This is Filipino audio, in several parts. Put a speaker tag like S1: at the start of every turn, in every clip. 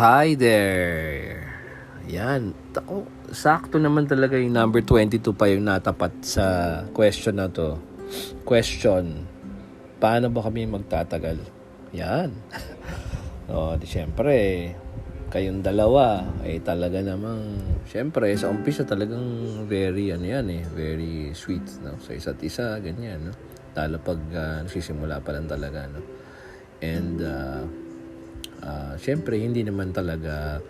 S1: Hi there! Yan. Ako, sakto naman talaga yung number 22 pa yung natapat sa question na to. Question. Paano ba kami magtatagal? Yan. o, di syempre, kayong dalawa, ay talaga namang, syempre, sa umpisa talagang very, ano yan eh, very sweet, no? Sa isa't isa, ganyan, no? Lalo pag ah, nagsisimula pa lang talaga, no? And, uh, Ah, syempre hindi naman talaga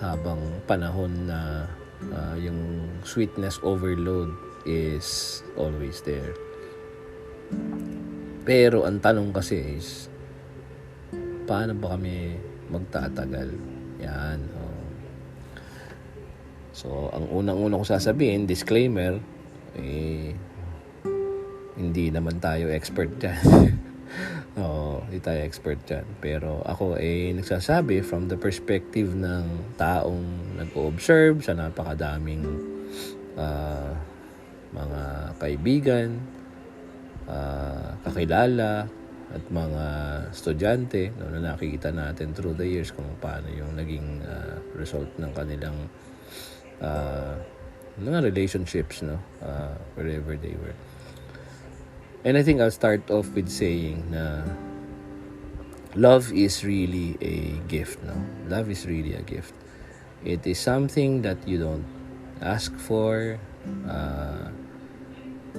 S1: habang panahon na ah, yung sweetness overload is always there. Pero ang tanong kasi is paano ba kami magtatagal? Yan. oh. So, ang unang-una ko sasabihin, disclaimer, eh, hindi naman tayo expert dyan. Hindi tayo expert dyan. Pero ako ay nagsasabi from the perspective ng taong nag-observe sa napakadaming ah, mga kaibigan, ah, kakilala, at mga estudyante no, na nakikita natin through the years kung paano yung naging ah, result ng kanilang ah, mga relationships no, ah, wherever they were. And I think I'll start off with saying na love is really a gift, no? Love is really a gift. It is something that you don't ask for. Uh,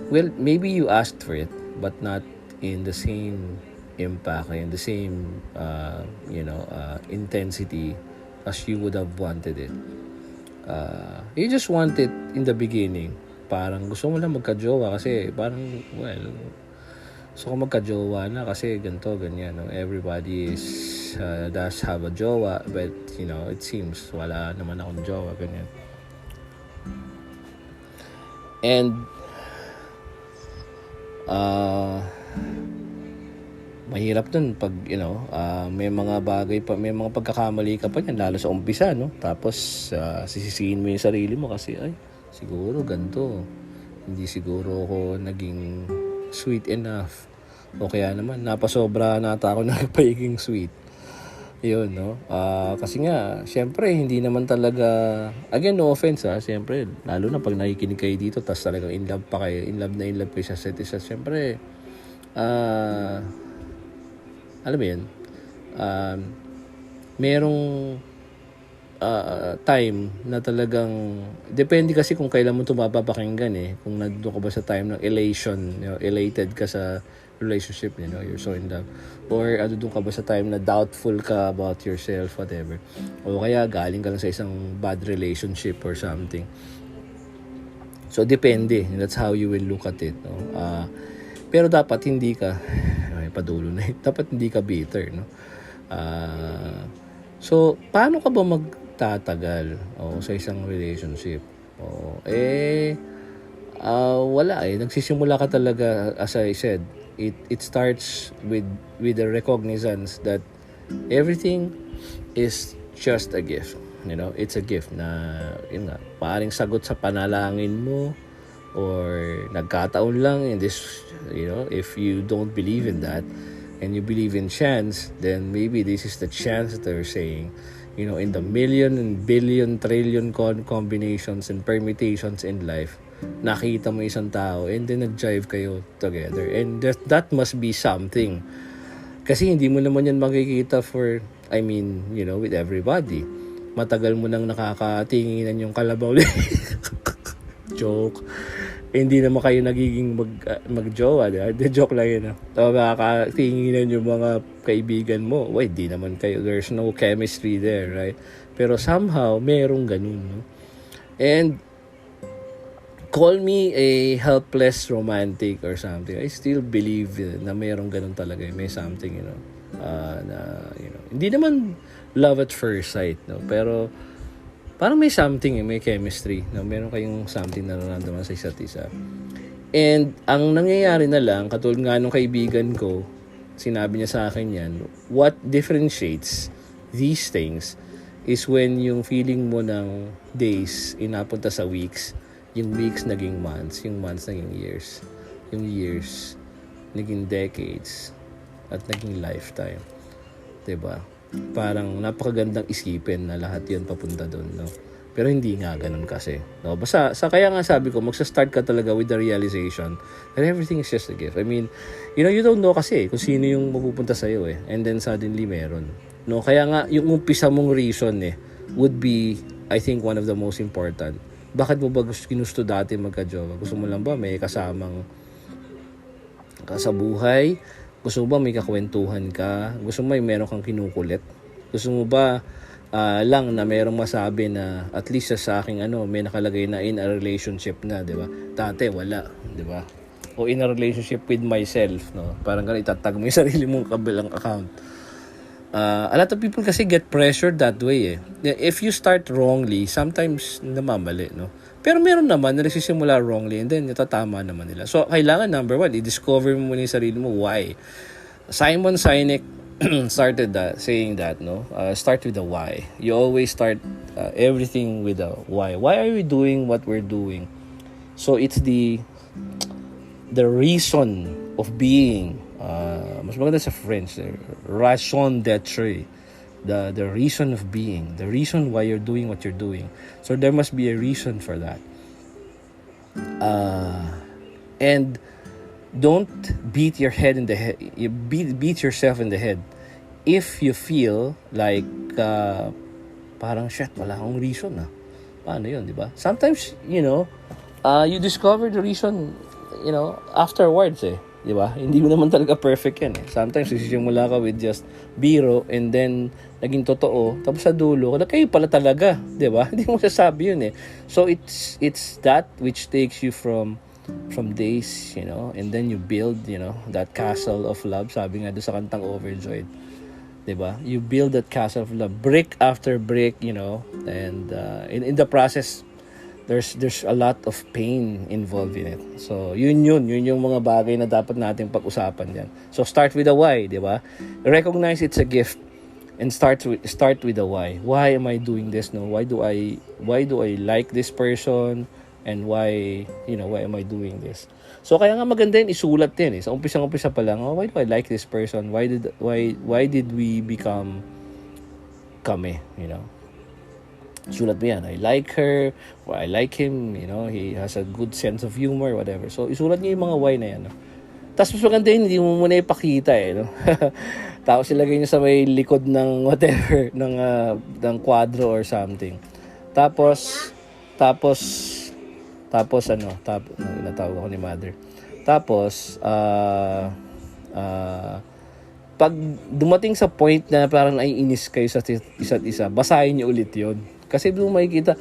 S1: well, maybe you asked for it, but not in the same impact, in the same, uh, you know, uh, intensity as you would have wanted it. Uh, you just want it in the beginning. Parang gusto mo lang magka-jowa kasi parang, well, gusto ko magka-jowa na kasi ganito, ganyan. No? Everybody is, uh, does have a jowa, but, you know, it seems wala naman akong jowa, ganyan. And, uh, mahirap dun pag, you know, uh, may mga bagay pa, may mga pagkakamali ka pa yan, lalo sa umpisa, no? Tapos, uh, sisisihin mo yung sarili mo kasi, ay, siguro ganito. Hindi siguro ako naging sweet enough. O kaya naman, napasobra nata ako na pagiging sweet. Yun, no? Ah, kasi nga, syempre, hindi naman talaga, again, no offense, ha? Syempre, lalo na pag nakikinig kayo dito, tas talagang in love pa kayo, in love na in love kayo sa set isa, syempre, ah, alam mo yun, um, merong uh, time na talagang depende kasi kung kailan mo ito mapapakinggan eh. Kung nandun ka ba sa time ng elation you know, elated ka sa relationship you know you're so in love. Or ano doon ka ba sa time na doubtful ka about yourself whatever. O kaya galing ka lang sa isang bad relationship or something. So depende. That's how you will look at it no? Uh, pero dapat hindi ka ay padulo na dapat hindi ka bitter no? Uh, so paano ka ba magtatagal o sa isang relationship. O eh uh, wala eh. Nagsisimula ka talaga as I said it it starts with with the recognizance that everything is just a gift. You know it's a gift na yun nga paaring sagot sa panalangin mo or nagkataon lang in this you know if you don't believe in that and you believe in chance then maybe this is the chance that they're saying you know in the million and billion trillion con combinations and permutations in life nakita mo isang tao and then nag-jive kayo together. And that, that must be something. Kasi hindi mo naman yan makikita for I mean you know with everybody. Matagal mo nang nakakatinginan yung kalabaw. Joke hindi naman kayo nagiging mag, uh, magjowa, di ba? Joke lang yun. No? makakatinginan yung mga kaibigan mo. Wait, di naman kayo. There's no chemistry there, right? Pero somehow, merong ganun, no? And, call me a helpless romantic or something. I still believe na merong ganun talaga. May something, you know, uh, na, you know, hindi naman love at first sight, no? Pero, parang may something eh, may chemistry. No? Meron kayong something na nararamdaman sa isa't isa. And ang nangyayari na lang, katulad nga nung kaibigan ko, sinabi niya sa akin yan, what differentiates these things is when yung feeling mo ng days inapunta sa weeks, yung weeks naging months, yung months naging years, yung years naging decades, at naging lifetime. ba? Parang napakagandang isipin na lahat yun papunta doon, no? Pero hindi nga ganun kasi. No? Basta, sa kaya nga sabi ko, magsa-start ka talaga with the realization that everything is just a gift. I mean, you know, you don't know kasi kung sino yung mapupunta sa'yo eh. And then suddenly meron. No? Kaya nga, yung umpisa mong reason eh, would be, I think, one of the most important. Bakit mo ba gusto, ginusto dati magka-jowa? Gusto mo lang ba may kasamang ka sa buhay? Gusto mo ba may kakwentuhan ka? Gusto mo may meron kang kinukulit? Gusto mo ba ah, lang na merong masabi na at least sa aking ano, may nakalagay na in a relationship na, 'di ba? Dati wala, 'di ba? O in a relationship with myself, no? Parang ganun itatag mo yung sarili mong kabilang account. Uh, a lot of people kasi get pressured that way eh. If you start wrongly, sometimes namamali, no? Pero meron naman na nagsisimula wrongly and then natatama naman nila. So, kailangan number one, i-discover mo muna yung sarili mo why. Simon Sinek started that, saying that, no? Uh, start with the why. You always start uh, everything with the why. Why are we doing what we're doing? So, it's the the reason of being uh, mas maganda sa French eh, raison d'être the the reason of being the reason why you're doing what you're doing. So there must be a reason for that. Uh, and don't beat your head in the head you beat, beat yourself in the head. If you feel like uh, parang shit wala akong reason ah. Paano yun di ba? Sometimes you know uh, you discover the reason you know afterwards eh. Di ba? Hindi mo naman talaga perfect yan eh. Sometimes sisimula ka with just biro and then naging totoo tapos sa dulo na kayo pala talaga di ba hindi mo sasabi yun eh so it's it's that which takes you from from days you know and then you build you know that castle of love sabi nga doon sa kantang overjoyed 'di ba? You build that castle of love brick after brick, you know, and uh, in in the process there's there's a lot of pain involved in it. So, yun yun, yun yung mga bagay na dapat nating pag-usapan diyan. So, start with the why, 'di ba? Recognize it's a gift and start with start with the why. Why am I doing this? No, why do I why do I like this person? and why you know why am I doing this so kaya nga maganda yun isulat din eh sa umpisa umpisa pa lang oh, why do I like this person why did why why did we become kami you know sulat mo yan I like her or I like him you know he has a good sense of humor whatever so isulat niyo yung mga why na yan no? Tapos mas maganda yun hindi mo muna ipakita eh no? tapos ilagay niyo sa may likod ng whatever ng uh, ng kwadro or something tapos tapos tapos ano, tap, natawag ako ni mother. Tapos, uh, uh, pag dumating sa point na parang naiinis kayo sa isa't isa, basahin niyo ulit yon Kasi doon makikita,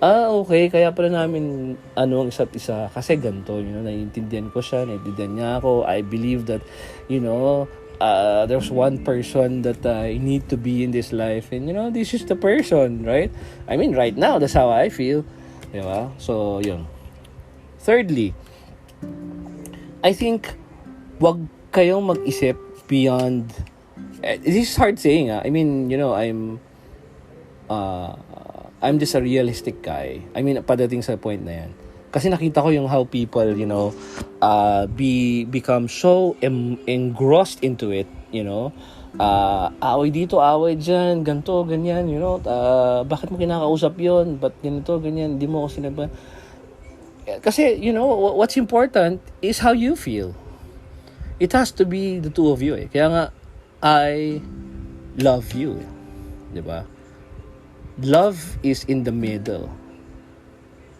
S1: ah, okay, kaya pala namin ano ang isa't isa. Kasi ganito, you know, naiintindihan ko siya, naiintindihan niya ako. I believe that, you know, uh, there's one person that uh, I need to be in this life. And, you know, this is the person, right? I mean, right now, that's how I feel. Di ba? So, yun. Thirdly, I think wag kayong mag-isip beyond uh, this is hard saying ah. I mean, you know, I'm uh, I'm just a realistic guy. I mean, padating sa point na yan. Kasi nakita ko yung how people, you know, uh, be become so em- engrossed into it, you know, uh, away dito, away dyan, ganto, ganyan, you know, uh, bakit mo kinakausap yon Ba't ganito, ganyan, hindi mo ako sinabi. Kasi, you know, what's important is how you feel. It has to be the two of you eh. Kaya nga, I love you. Eh. Di ba? Love is in the middle.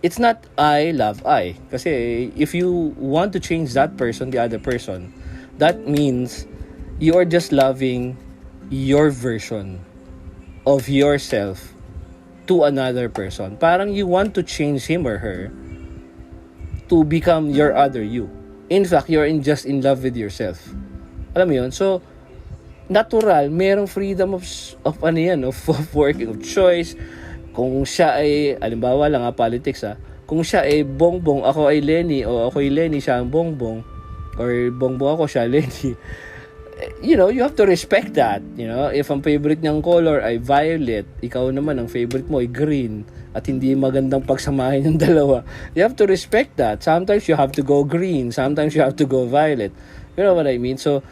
S1: It's not I love I. Kasi if you want to change that person, the other person, that means you are just loving your version of yourself to another person. Parang you want to change him or her to become your other you. In fact, you're in just in love with yourself. Alam mo yun? So, natural, merong freedom of, of ano yan, of, of working, of choice. Kung siya ay, alimbawa lang ha, politics ha, kung siya ay bongbong, ako ay Lenny, o ako ay Lenny, siya ang bongbong, or bongbong ako, siya Lenny, you know, you have to respect that. You know, if ang favorite niyang color ay violet, ikaw naman ang favorite mo ay green at hindi magandang pagsamahin yung dalawa. You have to respect that. Sometimes you have to go green, sometimes you have to go violet. You know what I mean? So,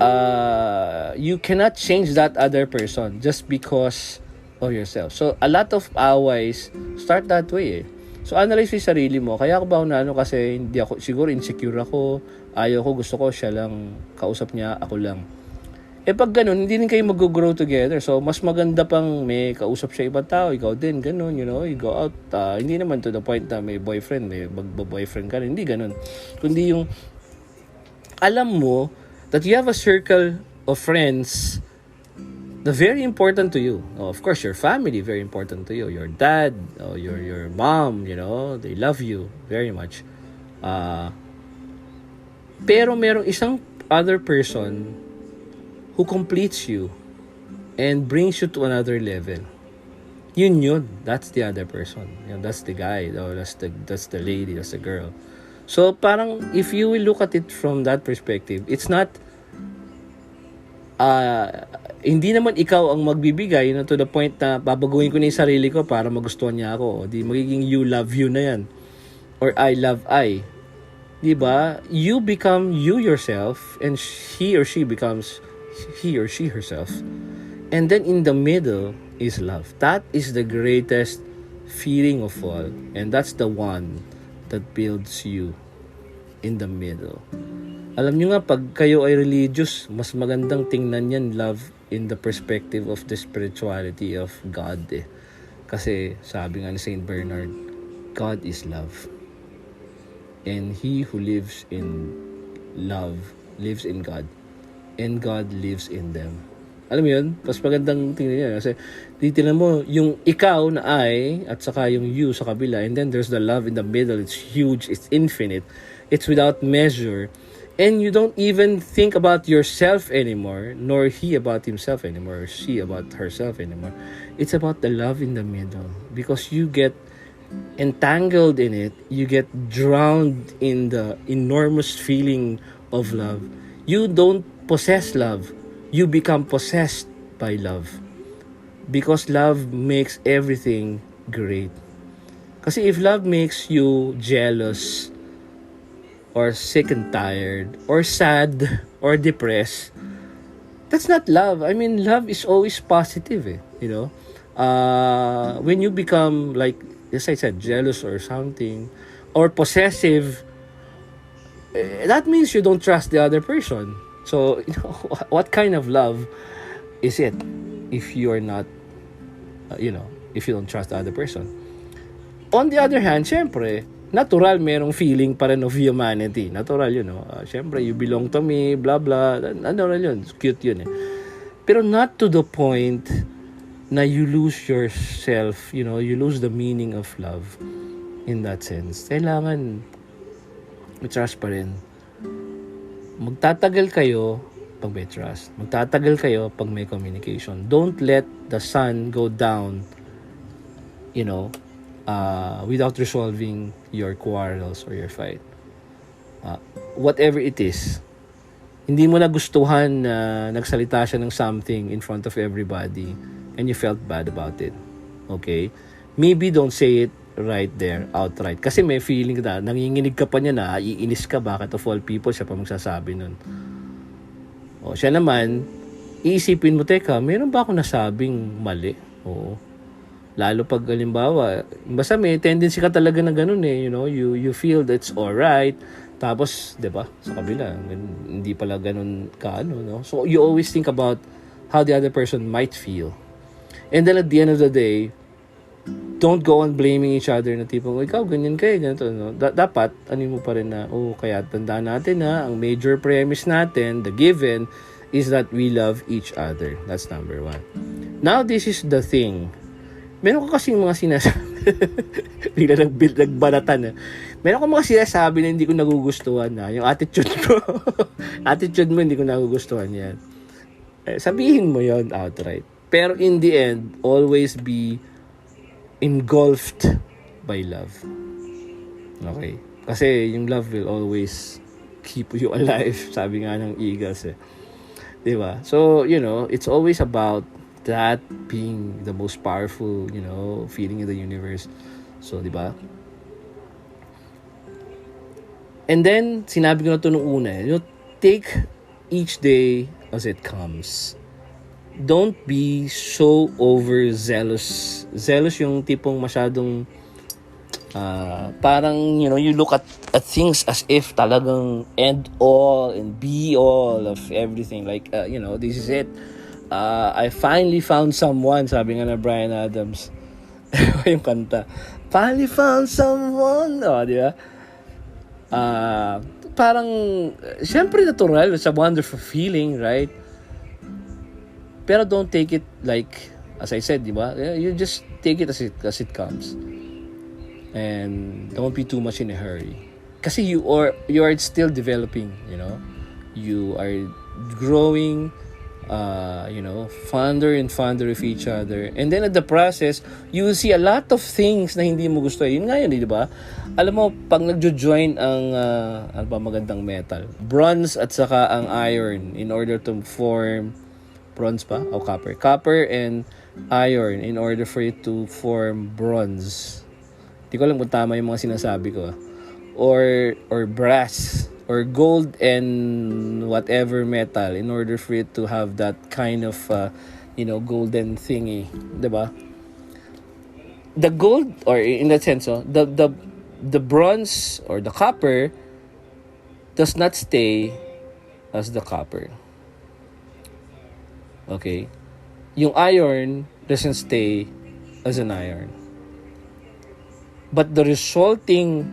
S1: uh, you cannot change that other person just because of yourself. So, a lot of aways start that way eh. So, analyze yung sarili mo. Kaya ako ba ako ano kasi hindi ako, siguro insecure ako, ayaw ko, gusto ko, siya lang, kausap niya, ako lang. Eh pag ganun, hindi rin kayo mag-grow together. So, mas maganda pang may kausap siya ibang tao, ikaw din, ganun, you know, you go out. Uh, hindi naman to the point na may boyfriend, may mag-boyfriend ka rin. Hindi ganun. Kundi yung, alam mo, that you have a circle of friends na very important to you. Oh, of course, your family very important to you. Your dad, oh, your your mom, you know, they love you very much. Uh, pero merong isang other person who completes you and brings you to another level. Yun yun. That's the other person. Yun, that's the guy. Oh, that's the that's the lady. That's the girl. So parang if you will look at it from that perspective, it's not uh, hindi naman ikaw ang magbibigay no, to the point na babaguhin ko na yung sarili ko para magustuhan niya ako. Di magiging you love you na yan. Or I love I. Di ba? You become you yourself and he or she becomes he or she herself. And then in the middle is love. That is the greatest feeling of all. And that's the one that builds you in the middle. Alam nyo nga, pag kayo ay religious, mas magandang tingnan yan love in the perspective of the spirituality of God eh. Kasi sabi nga ni Saint Bernard, God is love. And he who lives in love lives in God. And God lives in them. Alam mo yun? Mas magandang tingnan niya. Kasi titignan mo, yung ikaw na I, at saka yung you sa kabila, and then there's the love in the middle. It's huge. It's infinite. It's without measure and you don't even think about yourself anymore nor he about himself anymore or she about herself anymore. It's about the love in the middle. Because you get entangled in it you get drowned in the enormous feeling of love. You don't possess love. You become possessed by love. Because love makes everything great. Kasi if love makes you jealous or sick and tired or sad or depressed that's not love. I mean love is always positive eh, you know? Uh, when you become like as i said jealous or something or possessive eh, that means you don't trust the other person. So you know what kind of love is it if you are not uh, you know if you don't trust the other person? On the other hand syempre natural merong feeling pa rin of humanity. Natural yun, no? Uh, Siyempre, you belong to me, blah, blah. Natural yun. Cute yun, eh. Pero not to the point na you lose yourself, you know, you lose the meaning of love in that sense. Kailangan may trust pa rin. Magtatagal kayo pag may trust. Magtatagal kayo pag may communication. Don't let the sun go down, you know, uh, without resolving your quarrels or your fight. Uh, whatever it is, hindi mo na gustuhan na nagsalita siya ng something in front of everybody and you felt bad about it. Okay? Maybe don't say it right there, outright. Kasi may feeling na, nanginginig ka pa niya na, iinis ka, bakit of all people siya pa magsasabi nun. O, siya naman, iisipin mo, teka, meron ba ako nasabing mali? Oo. Lalo pag halimbawa, basta may tendency ka talaga na ganun eh, you know, you you feel that's all right. Tapos, 'di ba? Sa kabila, hindi pala ganun ka ano, no? So you always think about how the other person might feel. And then at the end of the day, don't go on blaming each other na tipo, ikaw ganyan kay ganito, no? Da- dapat ano mo pa rin na, oh, kaya tandaan natin na ang major premise natin, the given is that we love each other. That's number one. Now, this is the thing meron ko kasi mga sinasabi. Bigla nag nagbalatan eh. Meron ko mga sinasabi na hindi ko nagugustuhan na. Yung attitude mo. attitude mo hindi ko nagugustuhan yan. Eh, sabihin mo yon outright. Pero in the end, always be engulfed by love. Okay? Kasi yung love will always keep you alive. Sabi nga ng Eagles eh. Diba? So, you know, it's always about that being the most powerful, you know, feeling in the universe. So, di ba? And then, sinabi ko na to nung una, you know, take each day as it comes. Don't be so overzealous. Zealous yung tipong masyadong uh, parang, you know, you look at, at things as if talagang end all and be all of everything. Like, uh, you know, this is it. Uh, I finally found someone, sabi nga na Brian Adams. yung kanta. Finally found someone. O, oh, di ba? Uh, parang, syempre natural. It's a wonderful feeling, right? Pero don't take it like, as I said, di ba? You just take it as it, as it comes. And don't be too much in a hurry. Kasi you are, you are still developing, you know? You are growing, uh, you know, fonder and fonder of each other. And then at the process, you will see a lot of things na hindi mo gusto. Yun nga yun, di ba? Alam mo, pag nagjo-join ang, uh, ano ba magandang metal? Bronze at saka ang iron in order to form, bronze pa? O copper. Copper and iron in order for it to form bronze. Hindi ko alam kung tama yung mga sinasabi ko. ah. Or, or brass or gold and whatever metal in order for it to have that kind of uh, you know golden thingy 'di ba the gold or in that sense oh, the the the bronze or the copper does not stay as the copper. Okay? Yung iron doesn't stay as an iron. But the resulting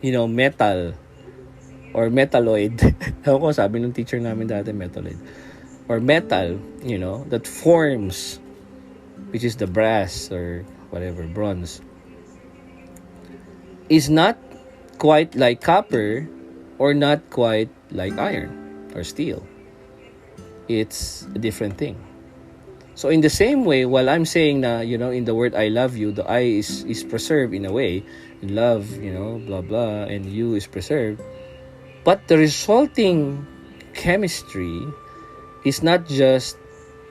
S1: you know metal or metalloid. Ewan ko, sabi ng teacher namin dati, metalloid. Or metal, you know, that forms, which is the brass or whatever, bronze, is not quite like copper or not quite like iron or steel. It's a different thing. So in the same way, while I'm saying na, you know, in the word I love you, the I is, is preserved in a way. Love, you know, blah, blah, and you is preserved But the resulting chemistry is not just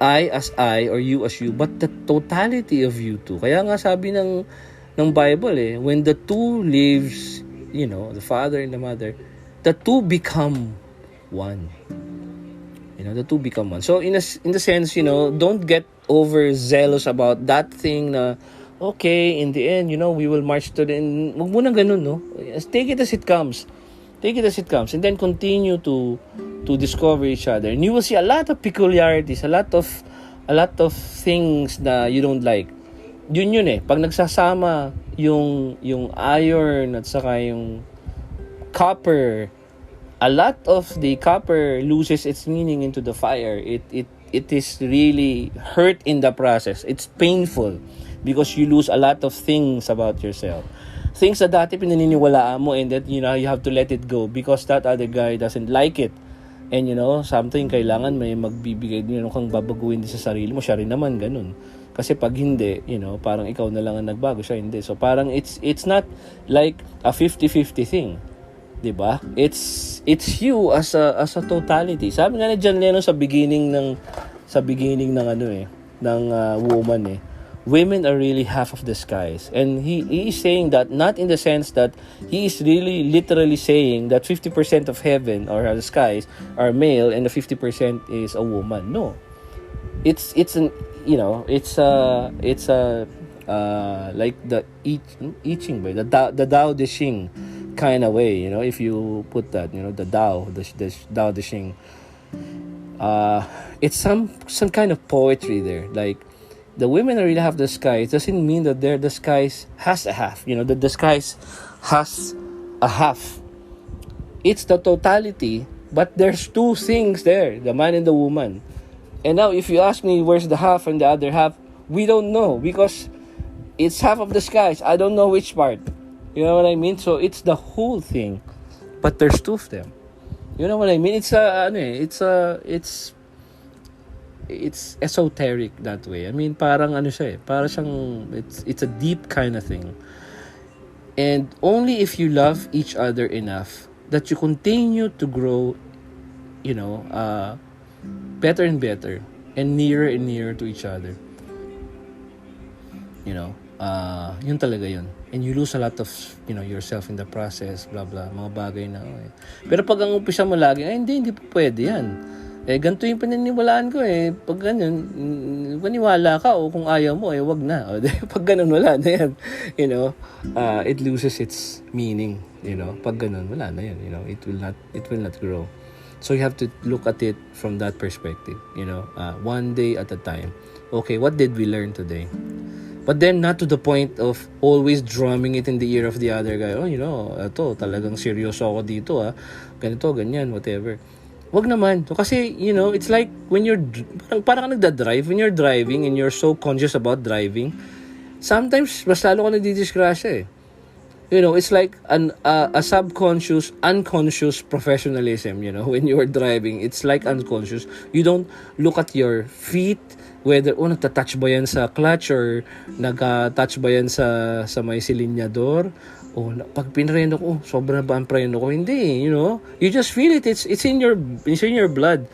S1: I as I or you as you, but the totality of you two. Kaya nga sabi ng ng Bible eh, when the two lives, you know, the father and the mother, the two become one. You know, the two become one. So in a, in the sense, you know, don't get overzealous about that thing na okay, in the end, you know, we will march to the end. Huwag mo na ganun, no? Take it as it comes. Take it as it comes and then continue to to discover each other. And you will see a lot of peculiarities, a lot of a lot of things na you don't like. Yun yun eh. Pag nagsasama yung yung iron at saka yung copper, a lot of the copper loses its meaning into the fire. It it it is really hurt in the process. It's painful because you lose a lot of things about yourself things na dati pinaniniwalaan mo and that you know you have to let it go because that other guy doesn't like it. And you know something kailangan may magbibigay you know kang babaguhin din sa sarili mo. Siya rin naman ganun. Kasi pag hindi you know parang ikaw na lang ang nagbago siya hindi. So parang it's it's not like a 50-50 thing 'di ba? It's it's you as a as a totality. Sabi nga ni John Lennon sa beginning ng sa beginning ng ano eh ng uh, woman eh women are really half of the skies. And he, he is saying that not in the sense that he is really literally saying that 50% of heaven or the skies are male and the 50% is a woman. No. It's it's an you know, it's a it's a uh, like the I, Ching way, the Dao, the Dao De Xing kind of way, you know, if you put that, you know, the Dao, the, the Dao De Xing. Uh, it's some some kind of poetry there, like the women really half the it doesn't mean that they're the skies has a half. You know, the skies has a half. It's the totality, but there's two things there, the man and the woman. And now if you ask me where's the half and the other half, we don't know because it's half of the skies. I don't know which part. You know what I mean? So it's the whole thing. But there's two of them. You know what I mean? It's a eh, it's a it's it's esoteric that way. I mean, parang ano siya eh, para siyang, it's, it's a deep kind of thing. And only if you love each other enough that you continue to grow, you know, uh, better and better and nearer and nearer to each other. You know, ah yun talaga yun. And you lose a lot of, you know, yourself in the process, blah, blah, mga bagay na, okay. Pero pag ang umpisa mo lagi, ay, hindi, hindi po pwede yan. Eh, ganito yung paniniwalaan ko eh. Pag ganyan, paniwala ka o kung ayaw mo, eh, wag na. O, pag ganun, wala na yan. You know, uh, it loses its meaning. You know, pag ganun, wala na yan. You know, it will not, it will not grow. So you have to look at it from that perspective. You know, uh, one day at a time. Okay, what did we learn today? But then not to the point of always drumming it in the ear of the other guy. Oh, you know, ito, talagang seryoso ako dito ah. Ganito, ganyan, whatever. Wag naman. So, kasi, you know, it's like when you're, parang, parang ka nagda-drive, when you're driving and you're so conscious about driving, sometimes, mas lalo ka nagdidisgrasya eh. You know, it's like an, uh, a subconscious, unconscious professionalism, you know, when you're driving. It's like unconscious. You don't look at your feet, whether oh nagta-touch ba yan sa clutch or nagka-touch ba yan sa sa may silinyador o na- pag pinreno ko oh, sobra ba ang preno ko? Hindi you know? You just feel it. It's it's in your it's in your blood.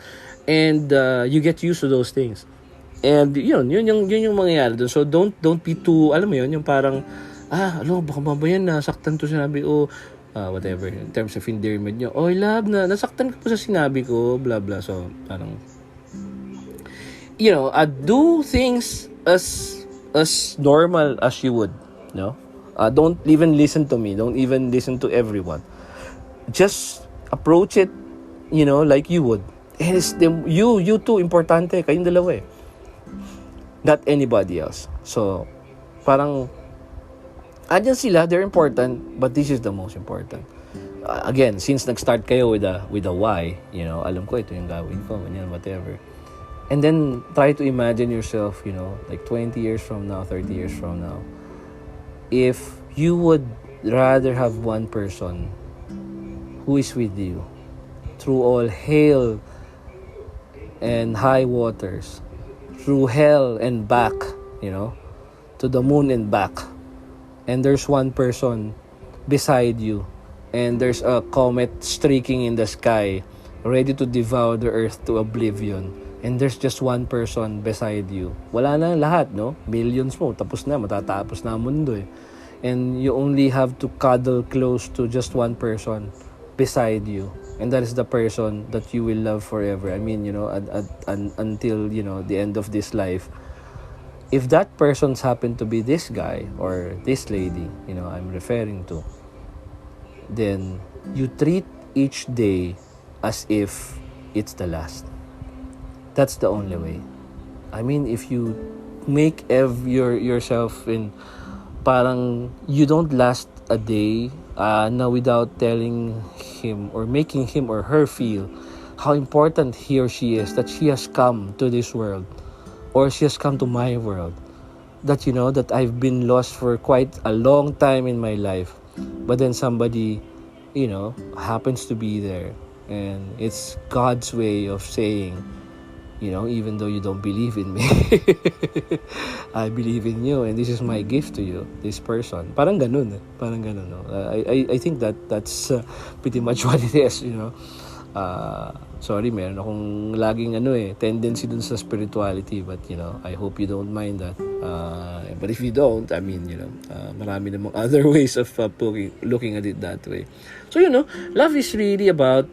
S1: And uh, you get used to those things. And yun yun yung yun yung mangyayari doon so don't don't be too alam mo yun yung parang ah alo baka mabayan na saktan to sinabi o uh, whatever in terms of endearment nyo oh love na nasaktan ka po sa sinabi ko blah blah. So parang you know, uh, do things as as normal as you would, no? Uh, don't even listen to me. Don't even listen to everyone. Just approach it, you know, like you would. And it's the, you, you too, importante. Kayong dalawa eh. Not anybody else. So, parang, andyan sila, they're important, but this is the most important. Uh, again, since nag-start kayo with a, with a why, you know, alam ko ito yung gawin ko, ganyan, whatever. And then try to imagine yourself, you know, like 20 years from now, 30 years from now. If you would rather have one person who is with you through all hail and high waters, through hell and back, you know, to the moon and back. And there's one person beside you, and there's a comet streaking in the sky, ready to devour the earth to oblivion and there's just one person beside you. Wala na lahat, no? Millions mo, tapos na, matatapos na ang mundo eh. And you only have to cuddle close to just one person beside you. And that is the person that you will love forever. I mean, you know, at, at, un, until, you know, the end of this life. If that person's happened to be this guy or this lady, you know, I'm referring to, then you treat each day as if it's the last. That's the only way. I mean, if you make ev- your yourself in parang you don't last a day uh, na without telling him or making him or her feel how important he or she is that she has come to this world or she has come to my world that you know that I've been lost for quite a long time in my life but then somebody you know happens to be there and it's God's way of saying you know, even though you don't believe in me, I believe in you, and this is my gift to you, this person. Parang ganun, eh. parang ganun. No? Uh, I, I, I think that that's uh, pretty much what it is, you know. Uh, sorry, meron akong laging ano eh, tendency dun sa spirituality, but you know, I hope you don't mind that. Uh, but if you don't, I mean, you know, uh, marami namang other ways of uh, looking at it that way. So, you know, love is really about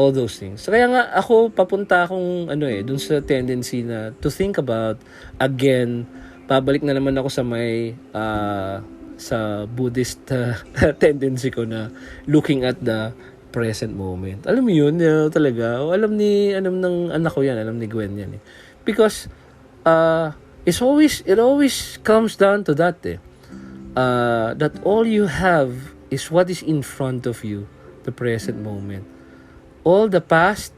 S1: all those things. Kaya nga ako papunta akong ano eh dun sa tendency na to think about again pabalik na naman ako sa may uh, sa Buddhist uh, tendency ko na looking at the present moment. Alam mo yun, uh, talaga. O, alam ni alam ng anak ko yan, alam ni Gwen yan eh. Because uh, it's always it always comes down to that eh. Uh, that all you have is what is in front of you, the present moment all the past,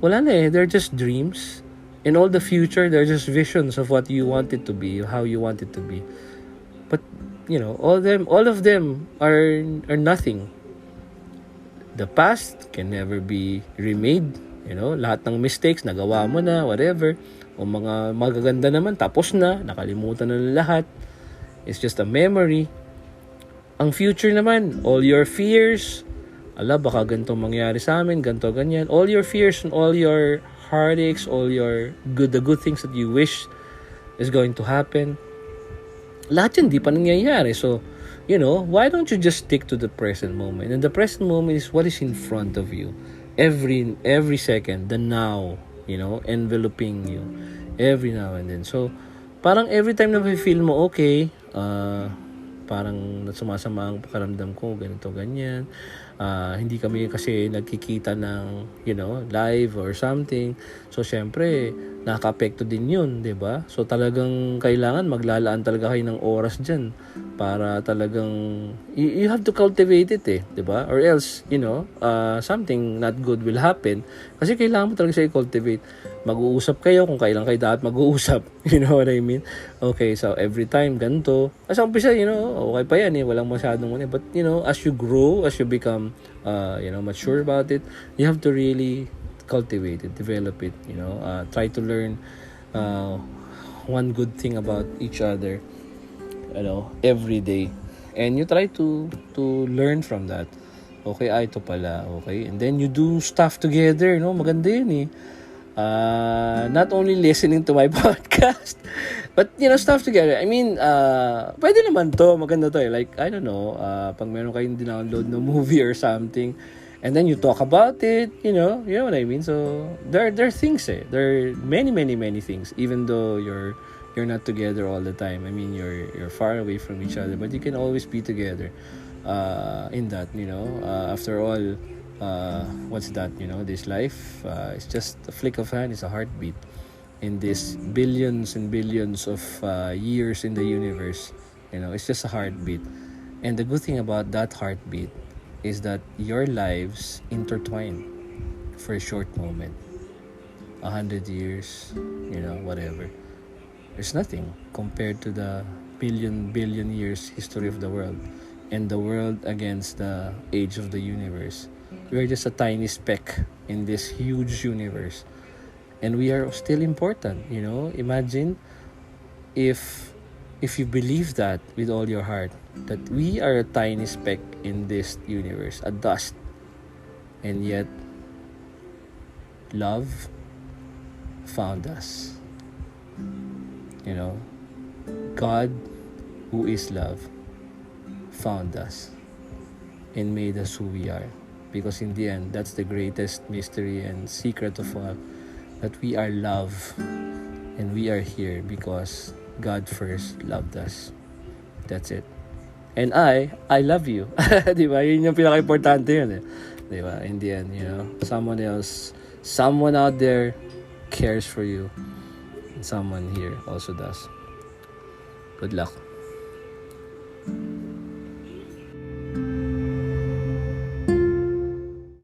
S1: wala na eh. They're just dreams. And all the future, they're just visions of what you want it to be, how you want it to be. But, you know, all them, all of them are, are nothing. The past can never be remade. You know, lahat ng mistakes, nagawa mo na, whatever. O mga magaganda naman, tapos na, nakalimutan na lahat. It's just a memory. Ang future naman, all your fears, ala baka ganito mangyari sa amin, ganito ganyan. All your fears and all your heartaches, all your good the good things that you wish is going to happen. lahat yan di pa nangyayari. So, you know, why don't you just stick to the present moment? And the present moment is what is in front of you. Every every second, the now, you know, enveloping you every now and then. So, parang every time na feel mo okay, uh, parang sumasama ang pakaramdam ko, ganito, ganyan. Ah, hindi kami kasi nagkikita ng, you know, live or something. So, syempre, nakaka-apekto din yun, ba? So, talagang kailangan maglalaan talaga kayo ng oras dyan para talagang, you, you have to cultivate it eh, ba? Or else, you know, uh, something not good will happen. Kasi kailangan mo talaga siya i-cultivate. Mag-uusap kayo kung kailan kayo dapat mag-uusap. You know what I mean? Okay, so every time, ganito. As umpisa, you know, okay pa yan eh. Walang masyadong ano. But, you know, as you grow, as you become, uh, you know, mature about it, you have to really cultivate it, develop it, you know, uh, try to learn uh, one good thing about each other, you know, every day. And you try to to learn from that. Okay, ay, ito pala, okay? And then you do stuff together, no? Maganda yun eh. Uh, not only listening to my podcast, but, you know, stuff together. I mean, uh, pwede naman to, maganda to eh. Like, I don't know, uh, pag meron kayong download na movie or something, and then you talk about it, you know, you know what I mean? So, there, there are things eh. There are many, many, many things, even though you're, you're not together all the time. I mean, you're, you're far away from each other, but you can always be together uh, in that, you know. Uh, after all, uh, what's that, you know, this life, uh, it's just a flick of hand, it's a heartbeat. In this billions and billions of uh, years in the universe, you know, it's just a heartbeat. And the good thing about that heartbeat is that your lives intertwine for a short moment. A hundred years, you know, whatever. There's nothing compared to the billion, billion years history of the world and the world against the age of the universe. We are just a tiny speck in this huge universe. And we are still important, you know? Imagine if if you believe that with all your heart that we are a tiny speck in this universe, a dust. And yet love found us. You know, God who is love found us and made us who we are. Because in the end, that's the greatest mystery and secret of all that we are love and we are here because God first loved us. That's it. And I, I love you. Di ba? Yun yung pinaka-importante yun eh. Di ba? In the end, you know, someone else, someone out there cares for you. And someone here also does. Good luck.